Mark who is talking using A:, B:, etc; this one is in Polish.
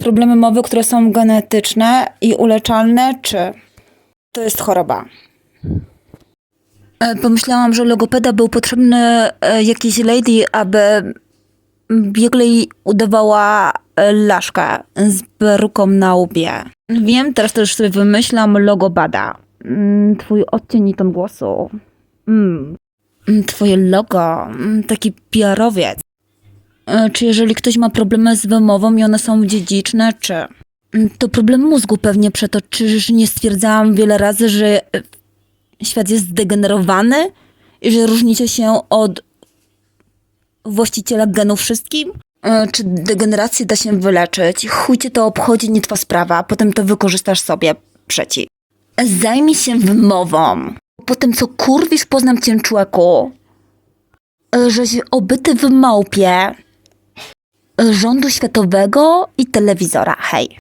A: problemy mowy, które są genetyczne i uleczalne, czy to jest choroba? E, Pomyślałam, że logopeda był potrzebny e, jakiejś lady, aby bieglej udawała e, laszkę z peruką na łbie. Wiem, teraz też sobie wymyślam logobada. Mm, Twój odcień i ton głosu. Mm. Mm, Twoje logo, mm, taki PR-owiec. E, Czy jeżeli ktoś ma problemy z wymową i one są dziedziczne, czy... Mm, To problem mózgu pewnie przeto, czyż nie stwierdzałam wiele razy, że e, świat jest zdegenerowany i że różnicie się od właściciela genów wszystkim? E, Czy degenerację da się wyleczyć? Chuj cię to obchodzi, nie twa sprawa, potem to wykorzystasz sobie przeciw. Zajmij się wymową. Po tym, co kurwisz, poznam cię człeku. Żeś obyty w małpie rządu światowego i telewizora, hej.